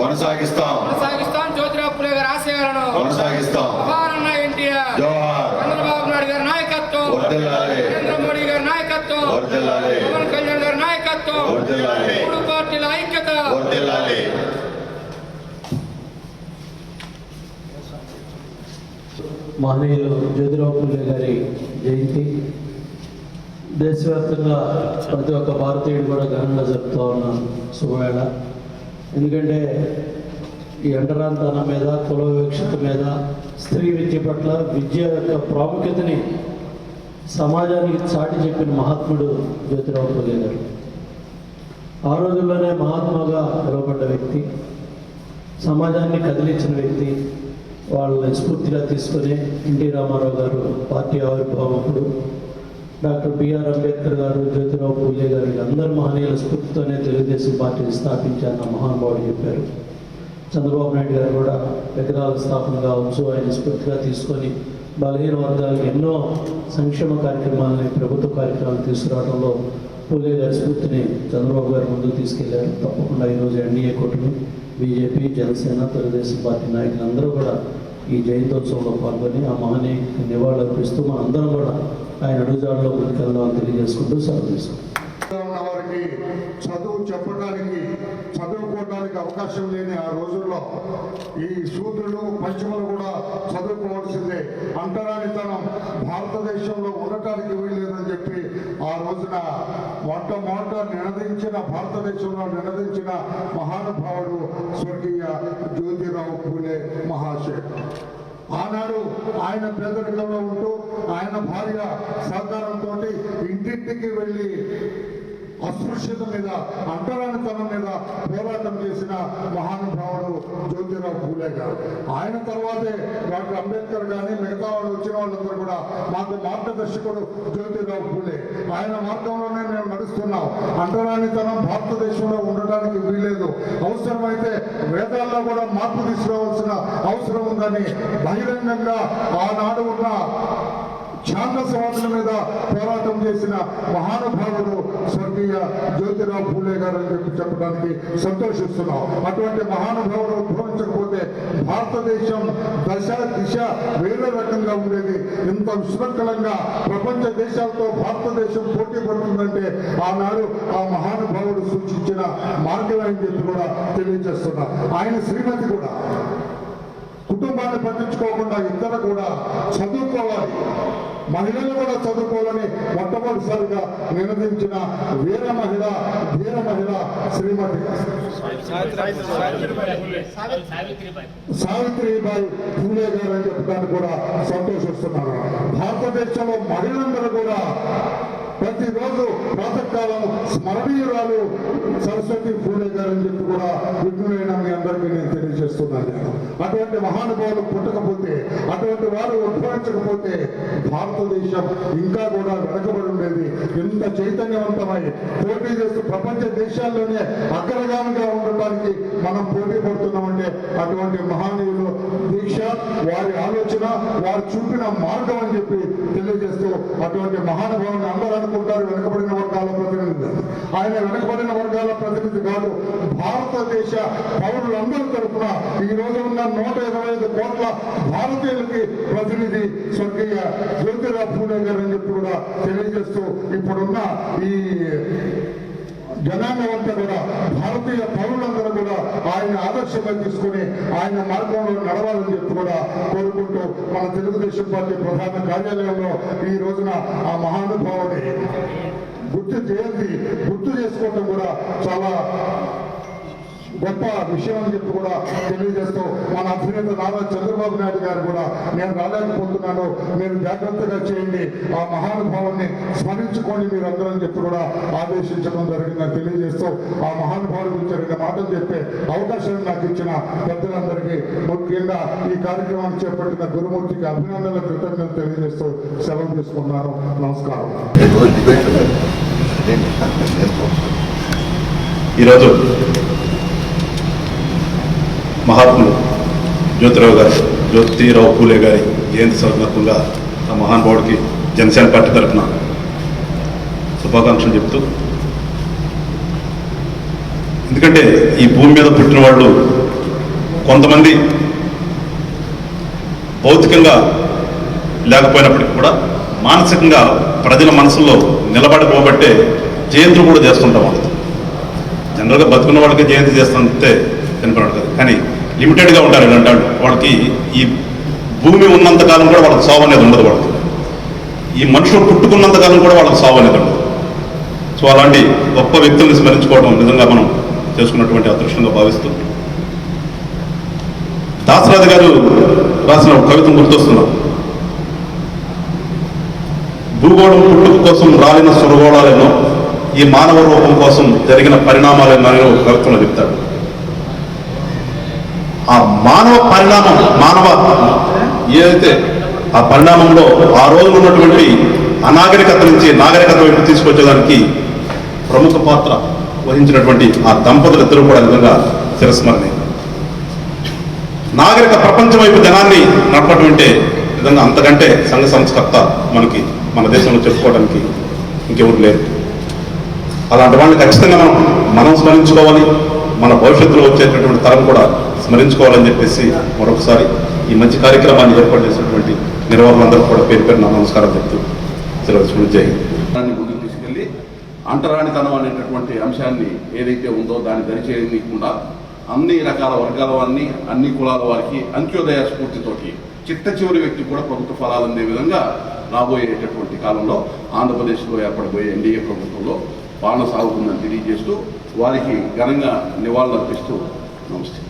కొనసాగిస్తాం. కొనసాగిస్తాం. జ్యోతిరావు పులే గారి ఆశయాలను కొనసాగిస్తాం. ఎన్టీఆర్ చంద్రబాబు నాయుడు గారి నాయకత్వం. నరేంద్ర మోడీ గారి నాయకత్వం. పవన్ కళ్యాణ్ గారి నాయకత్వం. మూడు పార్టీల ఐక్యత. మహనీయులు జ్యోతిరావు పూలే గారి జయంతి. దేశవ్యాప్తంగా ప్రతి ఒక్క భారతీయుడు కూడా ఘనంగా జరుపుతూ ఉన్న శుభవేళ. ఎందుకంటే ఈ అంటరాంతనం మీద కుల వివక్షత మీద స్త్రీ విద్య పట్ల విద్య యొక్క ప్రాముఖ్యతని సమాజానికి చాటి చెప్పిన మహాత్ముడు జ్యోతిరావు పూలే గారు. ఆ రోజుల్లోనే మహాత్మాగా పిలువబడ్డ వ్యక్తి సమాజాన్ని కదిలించిన వ్యక్తి వాళ్ళని స్ఫూర్తిగా తీసుకొని ఎన్టీ రామారావు గారు పార్టీ ఆవిర్భావకుడు డాక్టర్ బిఆర్ అంబేద్కర్ గారు జ్యోతిరావు పూలే గారు అందరు మహనీయుల స్ఫూర్తితోనే తెలుగుదేశం పార్టీని స్థాపించారన్న మహానుభావుడు చెప్పారు. చంద్రబాబు నాయుడు గారు కూడా విగ్రహాల స్థాపన కావచ్చు ఆయన స్ఫూర్తిగా తీసుకొని బలహీన వర్గాలకు ఎన్నో సంక్షేమ కార్యక్రమాలని ప్రభుత్వ కార్యక్రమాలు తీసుకురావడంలో పూలే గారి స్ఫూర్తిని చంద్రబాబు గారు ముందుకు తీసుకెళ్ళారు. తప్పకుండా ఈరోజు ఎన్డీఏ కూటమి బీజేపీ జనసేన తెలుగుదేశం పార్టీ నాయకులందరూ కూడా ఈ జయంతోత్సవంలో పాల్గొని ఆ మహనీయుకి నివాళులర్పిస్తూ మన అందరం కూడా ఆయన అడుగుజాడలో ముందుకెళ్దామని తెలియజేసుకుంటూ సెలవు తీసుకుంటాం వారికి చదువు చెప్పడానికి చదువుకోవడానికి అవకాశం లేని ఆ రోజుల్లో ఈ శూద్రులు పశ్చిమలు కూడా చదువుకోవాల్సిందే. అంటరానితనం భారతదేశంలో ఉండటానికి వీల్లేదని చెప్పి ఆ రోజున మొట్టమొదట నినదించిన భారతదేశంలో నినదించిన మహానుభావుడు స్వర్గీయ జ్యోతిరావు పూలే మహాశయ. ఆనాడు ఆయన పేదరికంలో ఉంటూ ఆయన భార్య సహకారంతో ఇంటింటికి వెళ్ళి అస్పృశ్యత మీద అంటరానితనం మీద పోరాటం చేసిన మహానుభావుడు జ్యోతిరావు పూలే గారు. ఆయన తర్వాతే డాక్టర్ అంబేద్కర్ కానీ మిగతా వాళ్ళు వచ్చిన వాళ్ళందరూ కూడా మాకు మార్గదర్శకుడు జ్యోతిరావు పూలే. ఆయన మార్గంలోనే మేము నడుస్తున్నాం. అంటరానితనం భారతదేశంలో ఉండటానికి వీలేదు అవసరమైతే వేదాల్లో కూడా మార్పు తీసుకురావాల్సిన అవసరం ఉందని బహిరంగంగా ఆనాడు ఉన్న శాంత సమాధుల మీద పోరాటం చేసిన మహానుభావుడు స్వర్గీయ జ్యోతిరావు పూలే గారు అని చెప్పి చెప్పడానికి సంతోషిస్తున్నాం. అటువంటి మహానుభావుడు ఉద్భవించకపోతే భారతదేశం దశ దిశ వేరే రకంగా ఉండేది. ఇంత విశృంఖలంగా ప్రపంచ దేశాలతో భారతదేశం పోటీ పడుతుందంటే ఆనాడు ఆ మహానుభావుడు సూచించిన మార్గం అని చెప్పి కూడా తెలియజేస్తున్నా. ఆయన శ్రీమతి కూడా. కుటుంబాన్ని పట్టించుకోకుండా ఇద్దరు కూడా చదువుకోవాలి. మహిళలు కూడా చదువుకోవాలని మొట్టమొదటిసారిగా నినదించిన వీర మహిళ ధీర మహిళ శ్రీమతి సావిత్రిబాయి పూలే గారు అని చెప్పడానికి కూడా సంతోషిస్తున్నాను భారతదేశంలో మహిళలందరూ కూడా ప్రతిరోజు ప్రాతకాలం స్మరణీయురాలు సరస్వతి పూలే గారు అని చెప్పి కూడా విఘ్నులైన మీ అందరికీ నేను తెలియజేస్తున్నాను నేను. అటువంటి మహానుభావులు పుట్టకపోతే అటువంటి వారు ఉద్భవించకపోతే భారతదేశం ఇంకా కూడా వెనకబడి ఉండేది ఇంత చైతన్యవంతమై పోటీ చేస్తూ ప్రపంచ దేశాల్లోనే అగ్రగామిగా ఉండటానికి మనం పోటీ పడుతున్నామంటే అటువంటి మహానీయులు దీక్ష వారి ఆలోచన వారు చూపిన మార్గం అని చెప్పి తెలియజేస్తారు అటువంటి మహానుభావుని అందరూ అనుకుంటారు వెనకబడిన వర్గాల ప్రతినిధి ఆయన వెనుకబడిన వర్గాల ప్రతినిధి కాదు భారతదేశ పౌరులందరూ తరఫున ఈ రోజు ఉన్న నూట ఇరవై ఐదు కోట్ల భారతీయులకి ప్రతినిధి స్వర్గీయ జ్యోతిరావు పూలే గారు అని చెప్పి కూడా తెలియజేస్తూ ఇప్పుడున్న ఈ జనాంగం అంతా కూడా భారతీయ పౌరులందరూ కూడా ఆయన ఆదర్శంగా తీసుకుని ఆయన మార్గంలో నడవాలని చెప్పి కూడా కోరుకుంటూ మన తెలుగుదేశం పార్టీ ప్రధాన కార్యాలయంలో ఈ రోజున ఆ మహానుభావుని గుర్తు జయంతి గుర్తు చేసుకోవటం కూడా చాలా గొప్ప విషయం అని చెప్పి కూడా తెలియజేస్తూ మన అధినేత నారా చంద్రబాబు నాయుడు గారు కూడా నేను రాలేకపోతున్నాను మీరు జాగ్రత్తగా చేయండి ఆ మహానుభావాన్ని స్మరించుకోండి మీరు అందరూ అని చెప్పి కూడా ఆదేశించడం జరిగిందని తెలియజేస్తూ ఆ మహానుభావుల గురించి రెండు మాటలు చెప్పే అవకాశం నాకు ఇచ్చిన పెద్దలందరికీ ముఖ్యంగా ఈ కార్యక్రమాన్ని చేపట్టిన గురుమూర్తికి అభినందనలు కృతజ్ఞతలు తెలియజేస్తూ సెలవు తీసుకున్నాను నమస్కారం. ఈరోజు మహాత్ములు జ్యోతిరావు గారు జ్యోతిరావు పూలే గారి జయంతి సందర్భంగా ఆ మహానుభావుడికి జనసేన పార్టీ తరఫున శుభాకాంక్షలు చెప్తూ ఎందుకంటే ఈ భూమి మీద పుట్టిన వాళ్ళు కొంతమంది భౌతికంగా లేకపోయినప్పటికీ కూడా మానసికంగా ప్రజల మనసుల్లో నిలబడిపోబట్టే జయంతులు కూడా చేస్తుంటాం వాళ్ళతో. జనరల్గా బతుకున్న వాళ్ళకి జయంతి చేస్తుంటే కనపడదు కదా. కానీ లిమిటెడ్గా ఉంటారు ఇలాంటి వాళ్ళు వాళ్ళకి ఈ భూమి ఉన్నంత కాలం కూడా వాళ్ళకి సావు అనేది ఉండదు వాళ్ళకి ఈ మనుషులు పుట్టుకున్నంత కాలం కూడా వాళ్ళకి సావు అనేది ఉండదు. సో అలాంటి గొప్ప వ్యక్తుల్ని స్మరించుకోవడం నిజంగా మనం చేసుకున్నటువంటి అదృష్టంగా భావిస్తూ దాసరాజు గారు రాసిన ఒక కవిత గుర్తొస్తున్నాం భూగోళం పుట్టుక కోసం రాలిన సురగోళాలేనో ఈ మానవ రూపం కోసం జరిగిన పరిణామాలేనో అని కవిత్వంలో చెప్తాడు. మానవ పరిణామం మానవ ఏదైతే ఆ పరిణామంలో ఆ రోజు ఉన్నటువంటి అనాగరికత నుంచి నాగరికత వైపు తీసుకొచ్చేదానికి ప్రముఖ పాత్ర వహించినటువంటి ఆ దంపతులు ఇద్దరు కూడా నిజంగా చిరస్మరణీయం నాగరిక ప్రపంచం వైపు జనాన్ని నడపడం అంటే నిజంగా అంతకంటే సంఘ సంస్కర్త మనకి మన దేశంలో చెప్పుకోవడానికి ఇంకెవరు లేరు. అలాంటి వాళ్ళని ఖచ్చితంగా మనం మనం స్మరించుకోవాలి. మన భవిష్యత్తులో వచ్చేటటువంటి తరం కూడా స్మరించుకోవాలని చెప్పేసి మరొకసారి ఈ మంచి కార్యక్రమాన్ని ఏర్పాటు చేసినటువంటి నిర్వాహకులందరూ కూడా పేరు పేరు నా నమస్కారం చెప్తూ సెలవు జై దాన్ని ముందుకు తీసుకెళ్ళి అంటరానితనం అనేటటువంటి అంశాన్ని ఏదైతే ఉందో దాన్ని దరిచేయకుండా అన్ని రకాల వర్గాల వారిని అన్ని కులాల వారికి అంత్యోదయ స్ఫూర్తితోటి చిట్ట చివరి వ్యక్తి కూడా ప్రభుత్వ ఫలాలు అందే విధంగా రాబోయేటటువంటి కాలంలో ఆంధ్రప్రదేశ్లో ఏర్పడబోయే ఎన్డీఏ ప్రభుత్వంలో పాలన సాగుతుందని తెలియజేస్తూ వారికి ఘనంగా నివాళులు అర్పిస్తూ నమస్తే.